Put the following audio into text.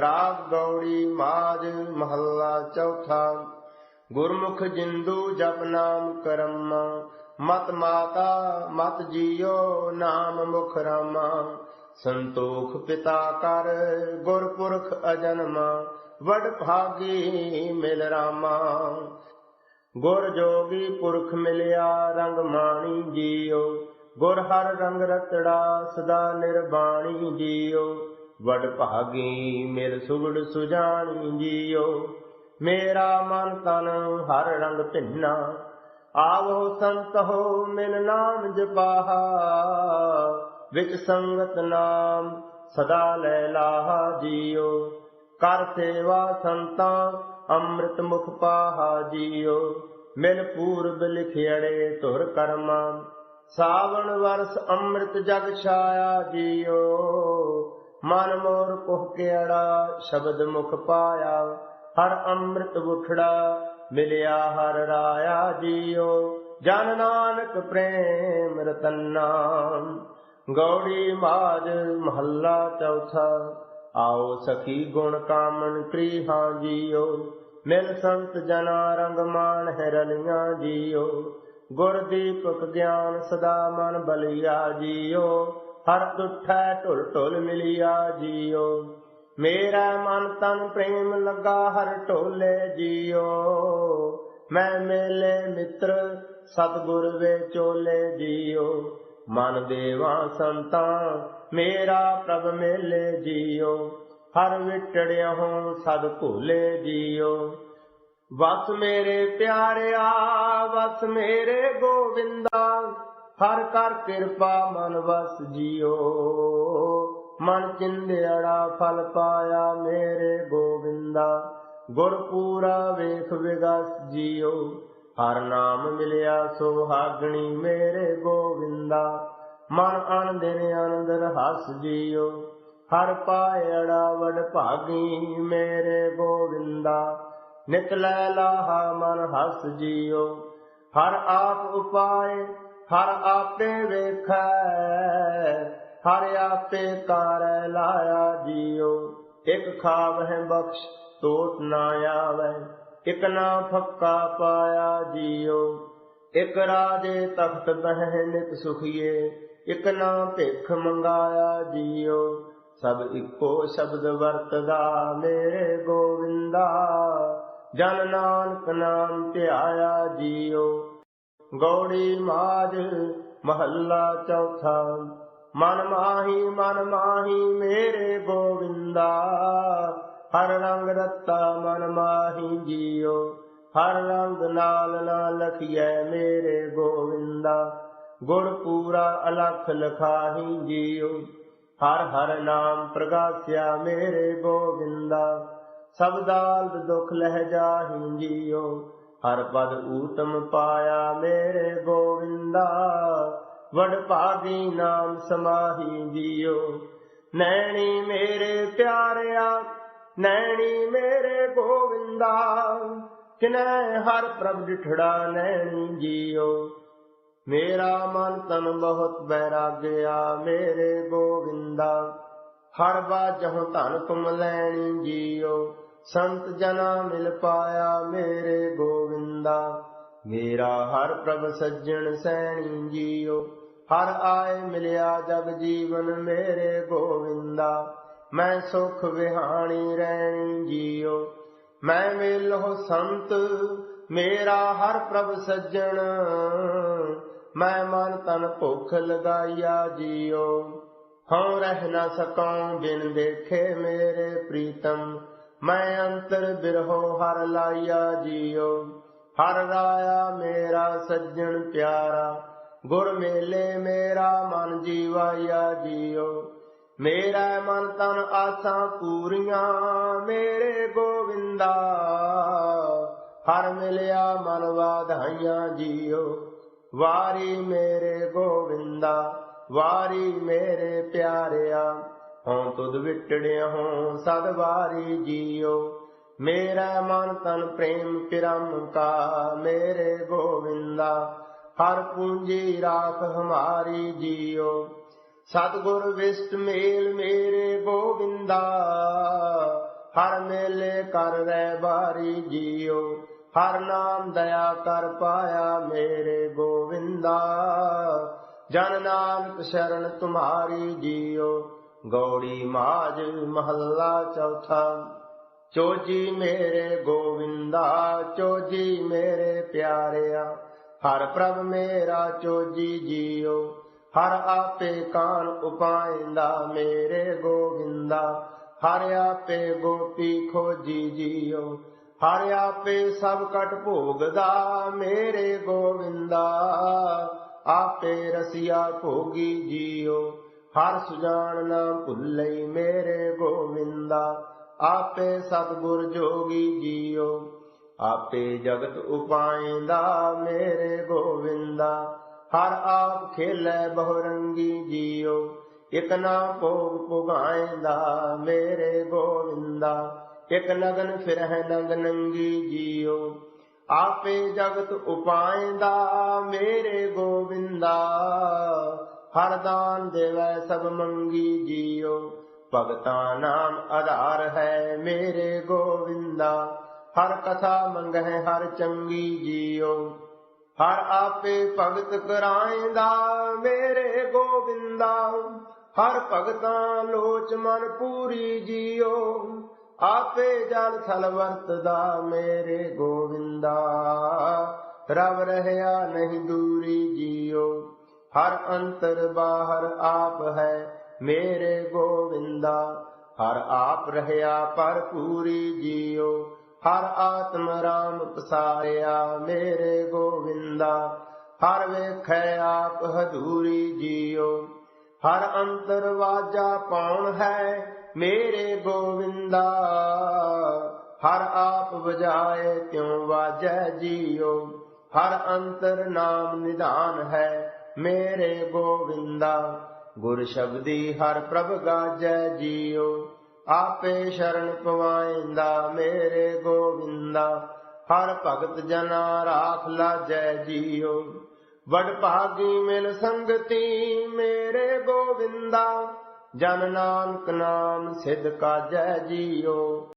ਰਾਗ ਗੌੜੀ ਮਾਜ ਮਹੱਲਾ ਚੌਥਾ। ਗੁਰਮੁਖ ਜਿੰਦੂ ਜਪ ਨਾਮ ਕਰਮ, ਮਤ ਮਾਤਾ ਮਤ ਜੀਓ ਨਾਮ ਮੁਖ ਰਾਮਾ। ਸੰਤੋਖ ਪਿਤਾ ਕਰ ਗੁਰਪੁਰਖ ਅਜਨਮਾ, ਵਡ ਭਾਗੀ ਮਿਲ ਰਾਮਾ। ਗੁਰ ਜੋਗੀ ਪੁਰਖ ਮਿਲਿਆ ਰੰਗ ਮਾਣੀ ਜੀਓ, ਗੁਰ ਹਰ ਰੰਗ ਰਤੜਾ ਸਦਾ ਨਿਰਬਾਣੀ ਜੀਓ। ਵਡ ਭਾਗੀ ਮਿਲ ਸੁਗੜ ਸੁਜਾਣੀ ਜੀਓ। ਮੇਰਾ ਮਨ ਤਨ ਹਰ ਰੰਗ ਭਿੰਨਾ, ਆਵੋ ਸੰਤ ਹੋ ਮਿਲ ਨਾਮ ਜਪਾਹਾ। ਵਿੱਚ ਸੰਗਤ ਨਾਮ ਸਦਾ ਲੈ ਲਾਹਾ ਜੀਓ। ਕਰ ਸੇਵਾ ਸੰਤਾਂ ਅੰਮ੍ਰਿਤ ਮੁਖ ਪਾਹਾ ਜੀਓ। ਮਿਲ ਪੂਰਬ ਲਿਖਿੜੇ ਧੁਰ ਕਰਮਾ, ਸਾਵਣ ਵਰਸ ਅੰਮ੍ਰਿਤ ਜਗ ਛਾਇਆ ਜੀਓ। ਮਨ ਮੋਰ ਕੁਹ ਕਿਹੜਾ ਸ਼ਬਦ ਮੁਖ ਪਾਇਆ, ਹਰ ਅੰਮ੍ਰਿਤ ਉਠੜਾ ਮਿਲਿਆ ਹਰ ਰਾਇਆ ਜੀਓ ਜਨ ਨਾਨਕ ਪ੍ਰੇਮ ਰਤਨਾ, ਗੌੜੀ ਮਾਜ ਮਹੱਲਾ ਚੌਥਾ। ਆਓ ਸਖੀ ਗੁਣ ਕਾਮਨ ਹਾਂ ਜੀਓ ਮਿਲ ਸੰਤ ਜਨਾ ਰੰਗ ਮਾਨ ਹੈ ਰਲੀਆਂ ਜੀਓ ਗੁਰ ਦੀਪਕ ਗਿਆਨ ਸਦਾ ਮਨ ਬਲਿਆ ਜੀਓ ਹਰ ਤੁਠੈ ਢੁਲ ਢੁਲ ਮਿਲਿਆ ਜੀਓ। ਮੇਰਾ ਮਨ ਤਨ ਪ੍ਰੇਮ ਲੱਗਾ ਹਰ ਢੋਲੇ ਜੀਓ। ਮੈਂ ਮੇਲੇ ਮਿੱਤਰ ਸਤਗੁਰ ਵੇ ਚੋਲੇ ਜੀਓ। ਮਨ ਦੇਵਾ ਸੰਤਾਂ, ਮੇਰਾ ਪ੍ਰਭ ਮੇਲੇ ਜੀਓ। ਹਰ ਵਿਟੜਿਆ ਹੋ ਸਦ ਭੂਲੇ ਜੀਓ। ਵਸ ਮੇਰੇ ਪਿਆਰਿਆ, ਵਸ ਮੇਰੇ ਗੋਵਿੰਦਾ। ਹਰ ਕਰ ਕਿਰਪਾ ਮਨ ਵਸ ਜੀਓ ਮਨ ਚਿੰਦਿਆੜਾ ਫਲ ਪਾਇਆ ਮੇਰੇ ਗੋਵਿੰਦਾ। ਗੁਰ ਪੂਰਾ ਵੇਖ ਵਿਗਸ ਜੀਓ ਹਰ ਨਾਮ ਮਿਲਿਆ ਸੁਹਾਗਣੀ ਮੇਰੇ ਗੋਵਿੰਦਾ। ਮਨ ਅਨ ਦਿਨ ਆਨੰਦ ਹਸ ਜੀਓ ਹਰ ਪਾਇੜਾ ਵਡ ਭਾਗੀ ਮੇਰੇ ਗੋਵਿੰਦਾ। ਨਿਤ ਲੈ ਲਾਹਾ ਮਨ ਹੱਸ ਜਿਓ ਹਰ ਆਪ ਉਪਾਏ ਹਰ ਆਪੇ ਵੇਖੈ, ਹਰ ਆਪੇ ਕਾਰੈ ਲਾਇਆ ਜੀਓ। ਇਕ ਖਾਵਹਿ ਬਖਸ਼ ਟੋਟ ਨਾ ਆਵੈ। ਇਕ ਨਾ ਫੱਕਾ ਪਾਇਆ ਜੀਓ। ਇਕ ਰਾਜੇ ਤਖਤ ਬਹਿ ਨਿਤ ਸੁਖੀਏ। ਇਕ ਨਾ ਭਿਖ ਮੰਗਾਇਆ ਜੀਓ। ਸਭ ਇੱਕੋ ਸ਼ਬਦ ਵਰਤਦਾ ਮੇਰੇ ਗੋਵਿੰਦਾ। ਜਨ ਨਾਨਕ ਨਾਮ ਧਿਆਇਆ ਜੀਓ। ਗੌੜੀ ਮਾਜ ਮਹੱਲਾ ਚੌਥਾ। ਮਨ ਮਾਹੀ ਮਨ ਮਾਹੀ ਮੇਰੇ ਗੋਵਿੰਦਾ। ਹਰ ਰੰਗ ਰਤਾ ਮਨ ਮਾਹੀ ਜੀਓ। ਹਰ ਰੰਗ ਨਾਲ ਨਾ ਲਖੀਐ ਮੇਰੇ ਗੋਵਿੰਦਾ। ਗੁਰ ਪੂਰਾ ਅਲਖ ਲਖਾਹੀ ਜੀਓ। ਹਰ ਹਰ ਨਾਮ ਪ੍ਰਗਾਸਿਆ ਮੇਰੇ ਗੋਵਿੰਦਾ। ਸਭ ਦੁਖ ਲਹਿ ਜਾਹੀ ਜੀਓ। ਹਰ ਪਦ ਊਤਮ ਪਾਇਆ ਮੇਰੇ ਗੋਵਿੰਦਾ। ਵਡ ਭਾਗੀ ਨਾਮ ਸਮਾਹੀ ਜੀਓ। ਨੈਣੀ ਮੇਰੇ ਪਿਆਰਿਆ, ਨੈਣੀ ਮੇਰੇ ਗੋਵਿੰਦਾ। ਕਿਨੈ ਹਰ ਪ੍ਰਭ ਡਿਠੜਾ ਨੈਣੀ ਜੀਓ। ਮੇਰਾ ਮਨ ਤਨ ਬਹੁਤ ਬੈਰਾਗਿਆ ਮੇਰੇ ਗੋਵਿੰਦਾ। ਹਰ ਬਾਜਹੁ ਧਨ ਤੁਮ ਲੈਣੀ ਜੀਓ। ਸੰਤ ਜਨਾ ਮਿਲ ਪਾਇਆ ਮੇਰੇ ਗੋਵਿੰਦਾ। ਮੇਰਾ ਹਰ ਪ੍ਰਭ ਸੱਜਣ ਸੈਣੀ ਜੀਓ। ਹਰ ਆਏ ਮਿਲਿਆ ਜਗ ਜੀਵਨ ਮੇਰੇ ਗੋਵਿੰਦਾ। ਮੈਂ ਸੁਖ ਵਿਹਾਣੀ ਰਹਿਣੀ ਜੀਓ। ਮੈਂ ਮਿਲੋ ਸੰਤ, ਮੇਰਾ ਹਰ ਪ੍ਰਭ ਸੱਜਣ। ਮੈਂ ਮਨ ਤਨ ਭੁੱਖ ਲਗਾਇਆ ਜੀਓ। ਹਉ ਰਹਿ ਨਾ ਸਕਾਂ ਬਿਨ ਦੇਖੇ ਮੇਰੇ ਪ੍ਰੀਤਮ। ਮੈਂ ਅੰਤਰ ਬਿਰਹੋ ਹਰ ਲਾਇਆ ਜੀਓ। ਹਰ ਰਾਇਆ ਮੇਰਾ ਸੱਜਣ ਪਿਆਰਾ। ਗੁਰ ਮੇਲੇ ਮੇਰਾ ਮਨ ਜੀਵਾਇਆ ਜੀਓ। ਮੇਰਾ ਮਨ ਤਨ ਆਸਾਂ ਪੂਰੀਆਂ, ਮੇਰੇ ਗੋਵਿੰਦਾ। ਹਰ ਮਿਲਿਆ ਮਨ ਵਾਧਾਈਆਂ ਜੀਓ। ਵਾਰੀ ਮੇਰੇ ਗੋਵਿੰਦਾ, ਵਾਰੀ ਮੇਰੇ ਪਿਆਰਿਆ। ਹਉ ਤੁਧ ਵਿਟੜਿਆ ਹਉ ਸਦ ਵਾਰੀ ਜੀਓ। ਮੇਰਾ ਮਨ ਤਨ ਪ੍ਰੇਮ ਪਿਰਮ ਕਾ ਮੇਰੇ ਗੋਵਿੰਦਾ, ਹਰ ਪੂੰਜੀ ਰਾਖ ਹਮਾਰੀ ਜੀਓ। ਸਤਗੁਰ ਵਿਸ਼ਟ ਮੇਲ ਮੇਰੇ ਗੋਵਿੰਦਾ, ਹਰ ਮੇਲੇ ਕਰ ਰਹਿ ਬਾਰੀ ਜੀਓ। ਹਰ ਨਾਮ ਦਇਆ ਕਰ ਪਾਇਆ ਮੇਰੇ ਗੋਵਿੰਦਾ, ਜਨ ਨਾਨਕ ਸ਼ਰਨ ਤੁਮਾਰੀ ਜੀਓ। ਗੌੜੀ ਮਾਜ ਮਹੱਲਾ ਚੌਥਾ। ਚੋਜੀ ਮੇਰੇ ਗੋਵਿੰਦਾ, ਚੋਜੀ ਮੇਰੇ ਪਿਆਰਿਆ। ਹਰ ਪ੍ਰਭ ਮੇਰਾ ਚੋਜੀ ਜੀਓ, ਹਰ ਆਪੇ ਕਾਨ ਉਪਾਇੰਦਾ ਮੇਰੇ ਗੋਵਿੰਦਾ। ਹਰ ਆਪੇ ਗੋਪੀ ਖੋਜੀ ਜੀਓ, ਹਰ ਆਪੇ ਸਭ ਕਟ ਭੋਗਦਾ ਮੇਰੇ ਗੋਵਿੰਦਾ। ਆਪੇ ਰਸਿਆ ਭੋਗੀ ਜੀਓ ਹਰ ਸੁਜਾਨ ਨਾ ਭੁੱਲਈ ਮੇਰੇ ਗੋਵਿੰਦਾ, ਆਪੇ ਸਤਿਗੁਰ ਜੋਗੀ ਜੀਓ। ਆਪੇ ਜਗਤ ਉਪਾਇੰਦਾ ਮੇਰੇ ਗੋਵਿੰਦਾ, ਹਰ ਆਪ ਖੇਲੇ ਬਹੁਰੰਗੀ ਜੀਓ। ਇਕ ਨਾ ਭੋਗ ਪੁਗਾਇਂਦਾ ਮੇਰੇ ਗੋਵਿੰਦਾ, ਇਕ ਨਗਨ ਫਿਰਹਿ ਨੰਗ ਨੰਗੀ ਜੀਓ। ਆਪੇ ਜਗਤ ਉਪਾਇਂਦਾ ਮੇਰੇ ਗੋਵਿੰਦਾ ਹਰ ਦਾਨ ਦੇਵੈ ਸਭ ਮੰਗੀ ਜੀਓ। ਭਗਤਾਂ ਨਾਮ ਆਧਾਰ ਹੈ ਮੇਰੇ ਗੋਵਿੰਦਾ। ਹਰ ਕਥਾ ਮੰਗਹਿ ਹਰ ਚੰਗੀ ਜੀਓ। ਹਰ ਆਪੇ ਭਗਤ ਕਰਾਇਂਦਾ ਮੇਰੇ ਗੋਵਿੰਦਾ। ਹਰ ਭਗਤਾਂ ਲੋਚ ਮਨ ਪੂਰੀ ਜੀਓ। ਆਪੇ ਜਲ ਥਲ ਵਰਤਦਾ ਮੇਰੇ ਗੋਵਿੰਦਾ। ਰਵ ਰਹਿਆ ਨਹੀਂ ਦੂਰੀ ਜੀਓ। ਹਰ ਅੰਤਰ ਬਾਹਰ ਆਪ ਹੈ ਮੇਰੇ ਗੋਵਿੰਦਾ। ਹਰ ਆਪ ਰਹਿਆ ਪਰ ਪੂਰੀ ਜੀਓ। ਹਰ ਆਤਮ ਰਾਮ ਪਸਾਰਿਆ ਮੇਰੇ ਗੋਵਿੰਦਾ। ਹਰ ਵੇਖੈ ਆਪ ਹਦੂਰੀ ਜੀਓ। ਹਰ ਅੰਤਰ ਵਾਜਾ ਪਾਉਣ ਹੈ ਮੇਰੇ ਗੋਵਿੰਦਾ। ਹਰ ਆਪ ਵਜਾਏ ਤਿਉ ਵਾਜੈ ਜੀਓ। ਹਰ ਅੰਤਰ ਨਾਮ ਨਿਧਾਨ ਹੈ ਮੇਰੇ ਗੋਵਿੰਦਾ, ਗੁਰ ਸ਼ਬਦੀ ਹਰ ਪ੍ਰਭ ਗਾਜੈ ਜੀਓ। ਆਪੇ ਸ਼ਰਨ ਪਵਾਇੰਦਾ ਮੇਰੇ ਗੋਵਿੰਦਾ, ਹਰ ਭਗਤ ਜਨਾ ਰਾਖ ਲਾਜੈ ਜੀਓ। ਵਡ ਭਾਗੀ ਮਿਲ ਸੰਗਤੀ ਮੇਰੇ ਗੋਵਿੰਦਾ, ਜਨ ਨਾਨਕ ਨਾਮ ਸਿਧ ਕਾਜੈ ਜੀਓ।